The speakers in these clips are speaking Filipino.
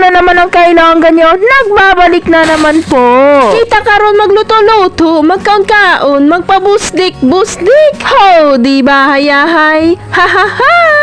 na naman ang kailangan nyo. Nagbabalik na naman po. Kita karon magluto-luto, magkaon-kaon, magpabusdik-busdik. Ho, di ba hayahay? Ha ha hay!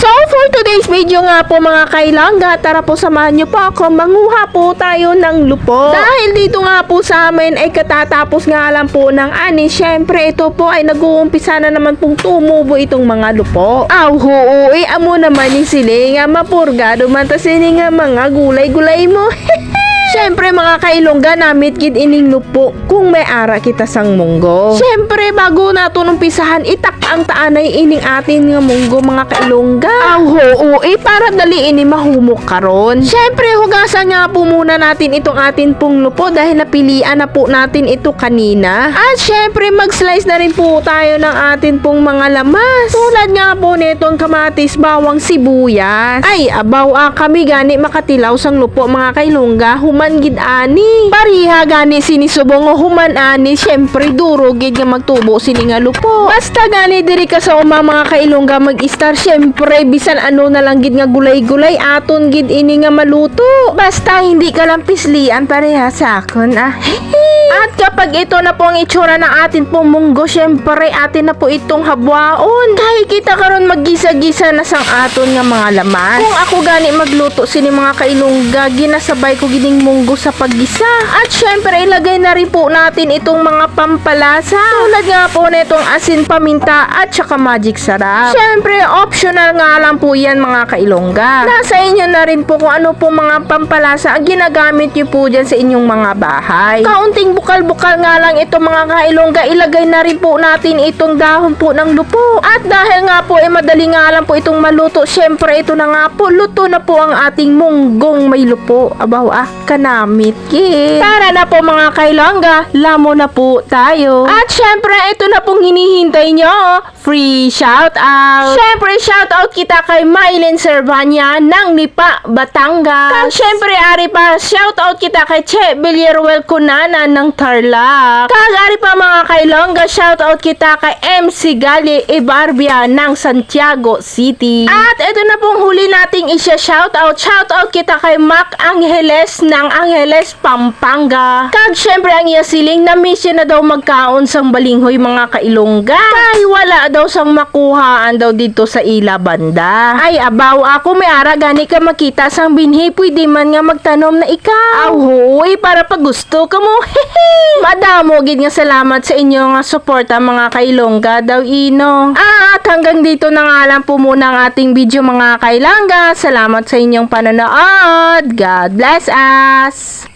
So, for today's video nga po mga kailangga, tara po samahan niyo po ako. Manguha po tayo ng lupo. Dahil dito nga po sa amin ay katatapos nga lang po ng ani. Syempre, ito po ay nag-uumpisa na naman pong tumubo itong mga lupo. Aw, hoo, eh, amo naman ni sili nga mapurga. Dumantas ini nga mga gulay-gulay mo. Siyempre mga kailongga namit gid ining lupo kung may ara kita sang munggo. Siyempre bago nato umpisahan itak ang taanay ining atin nga munggo mga kailongga. Aw oo eh para dali ini mahumok karon. Siyempre hugasan nga po muna natin itong atin pong lupo dahil napilian na po natin ito kanina. At siyempre mag-slice na rin po tayo ng atin pong mga lamas. Tulad nga po nitong kamatis, bawang, sibuyas. Ay abaw ah, kami gani makatilaw sang lupo mga kailongga human gid ani. Pariha gani sinisubong o human ani syempre duro gid nga magtubo sini nga lupo. Basta gani diri ka sa uma mga kailongga mag-star syempre bisan ano na lang gid nga gulay-gulay aton gid ini nga maluto. Basta hindi ka lang pislian pareha sa akon ah. At kapag ito na po ang itsura ng atin pong munggo, syempre atin na po itong habwaon. Kahit kita karon maggisa-gisa na sang aton nga mga laman. Kung ako gani magluto sini mga kailungga, ginasabay ko gining munggo sa paggisa. At syempre ilagay na rin po natin itong mga pampalasa. Tulad nga po nitong asin paminta at saka magic sarap. Syempre optional nga lang po yan mga kailongga. Nasa inyo na rin po kung ano po mga pampalasa ang ginagamit nyo po dyan sa inyong mga bahay. Kaunting bukal-bukal nga lang ito mga kailongga, ilagay na rin po natin itong dahon po ng lupo. At dahil nga po, eh, madali nga lang po itong maluto, syempre ito na nga po, luto na po ang ating munggong may lupo. Abaw ah, kanamit kid. Tara na po mga kailongga, lamo na po tayo. At syempre, ito na pong hinihintay nyo, free shout out. Syempre, shout out kita kay Mylene Servania ng Nipa, Batangas. Kag syempre, ari pa, shout out kita kay Che Villaruel Kunana ng Tarlac. Kag ari pa mga kailongga, shout out kita kay MC Gali Ibarbia ng Santiago City. At ito na pong huli nating isya shout out. Shout out kita kay Mac Angeles ng Angeles, Pampanga. Kag syempre ang iya siling na miss niya na daw magkaon sang balinghoy mga kailongga. Kay wala daw sang makuhaan daw dito sa ila banda. Ay abaw ako may ara gani ka makita sang binhi pwede man nga magtanom na ikaw. Ahoy para pag gusto ka mo. Madamo gid nga salamat sa inyo nga suporta mga kailongga daw ino. At hanggang dito na nga lang po muna ang ating video mga kailangga. Salamat sa inyong panonood. God bless us!